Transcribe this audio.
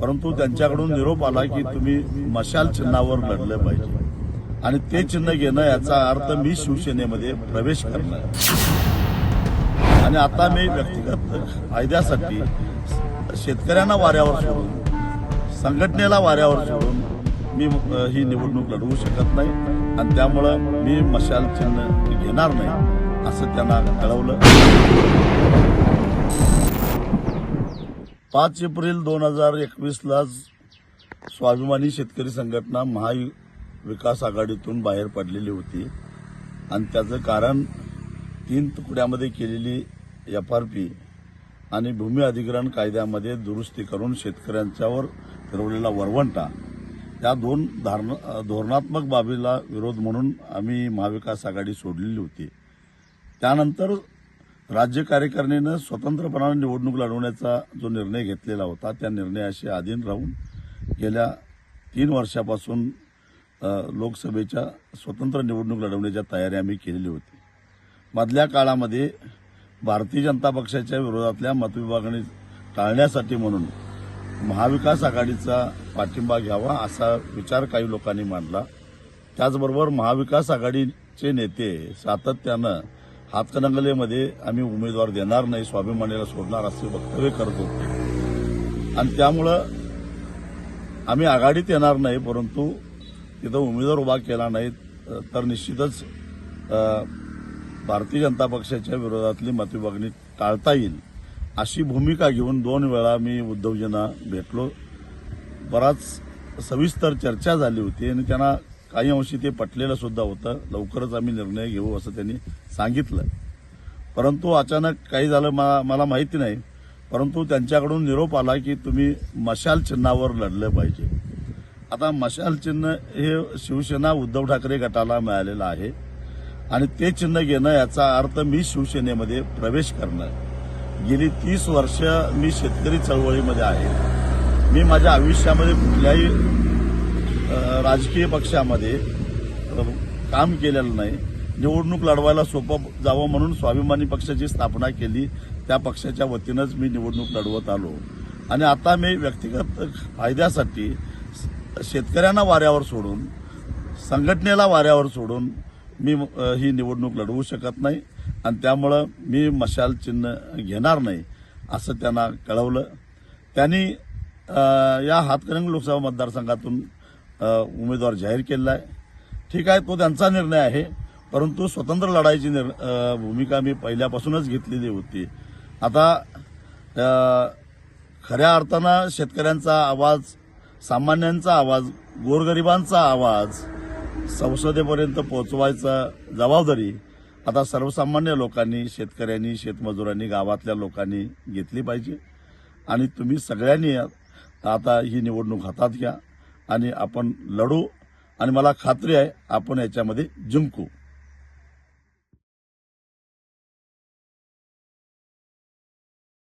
परंतु त्यांच्याकडून निरोप आला की तुम्ही मशाल चिन्हावर लढलं पाहिजे. आणि ते चिन्ह घेणं याचा अर्थ मी शिवसेनेमध्ये प्रवेश करणार. आणि आता मी व्यक्तिगत फायद्यासाठी शेतकऱ्यांना वाऱ्यावर सोडून संघटनेला वाऱ्यावर सोडून मी ही निवडणूक लढवू शकत नाही. आणि त्यामुळं मी मशाल चिन्ह घेणार नाही असं त्यांना कळवलं. पाच एप्रिल दोन हजार एकवीसला स्वाभिमानी शेतकरी संघटना महाविकास आघाडीतून बाहेर पडलेली होती. आणि त्याचं कारण तीन तुकड्यामध्ये केलेली एफ आर पी आणि भूमी अधिग्रहण कायद्यामध्ये दुरुस्ती करून शेतकऱ्यांच्यावर फिरवलेला वरवंटा या दोन धारण धोरणात्मक बाबीला विरोध म्हणून आम्ही महाविकास आघाडी सोडलेली होती. त्यानंतर राज्य कार्यकारिणीनं स्वतंत्रपणाने निवडणूक लढवण्याचा जो निर्णय घेतलेला होता त्या निर्णयाशी अधीन राहून गेल्या तीन वर्षापासून लोकसभेच्या स्वतंत्र निवडणूक लढवण्याच्या तयारी आम्ही केलेली होती. मधल्या काळामध्ये भारतीय जनता पक्षाच्या विरोधातल्या मतविभागणी टाळण्यासाठी म्हणून महाविकास आघाडीचा पाठिंबा घ्यावा असा विचार काही लोकांनी मांडला. त्याचबरोबर महाविकास आघाडीचे नेते सातत्यानं हातकणंगलेमध्ये आम्ही उमेदवार देणार नाही स्वाभिमानीला सोडणार असे वक्तव्य करत होते. आणि त्यामुळं आम्ही आघाडीत येणार नाही परंतु तिथं उमेदवार उभा केला नाही तर निश्चितच भारतीय जनता पक्षाच्या विरोधातली मतविभागणी टाळता येईल अशी भूमिका घेऊन दोन वेळा मी उद्धवजींना भेटलो. बराच सविस्तर चर्चा झाली होती आणि त्यांना काही अंशी ते पटलेलं सुद्धा होतं. लवकरच आम्ही निर्णय घेऊ असं त्यांनी सांगितलं. परंतु अचानक काही झालं मा- मला माहिती नाही. परंतु त्यांच्याकडून निरोप आला की तुम्ही मशाल चिन्हावर लढलं पाहिजे. आता मशाल चिन्ह हे शिवसेना उद्धव ठाकरे गटाला मिळालेलं आहे. आणि ते चिन्ह घेणं याचा अर्थ मी शिवसेनेमध्ये प्रवेश करणं गेली तीस वर्ष मी शेतकरी चळवळीमध्ये आहे. मी माझ्या आयुष्यामध्ये कुठल्याही राजकीय पक्षामध्ये काम केलेलं नाही. निवडणूक लढवायला सोपं जावं म्हणून स्वाभिमानी पक्षाची स्थापना केली. त्या पक्षाच्या वतीनंच मी निवडणूक लढवत आलो. आणि आता मी व्यक्तिगत फायद्यासाठी शेतकऱ्यांना वाऱ्यावर सोडून संघटनेला वाऱ्यावर सोडून मी ही निवडणूक लढवू शकत नाही. आणि त्यामुळं मी मशाल चिन्ह घेणार नाही असं त्यांना कळवलं. त्यांनी या हातकरंग लोकसभा मतदारसंघातून उमेदवार जाहीर केलेला आहे. ठीक आहे तो त्यांचा निर्णय आहे परंतु स्वतंत्र लढाईची निर् भूमिका मी पहिल्यापासूनच घेतलेली होती. आता खऱ्या अर्थानं शेतकऱ्यांचा आवाज सामान्यांचा आवाज गोरगरिबांचा आवाज संसदेपर्यंत पोहोचवायचा जबाबदारी आता सर्वसामान्य लोकांनी शेतकऱ्यांनी शेतमजुरांनी गावातल्या लोकांनी घेतली पाहिजे. आणि तुम्ही सगळ्यांनी आता ही निवडणूक हातात घ्या. आणि आपण लढू. आणि मला खात्री आहे आपण याच्यामध्ये जिंकू.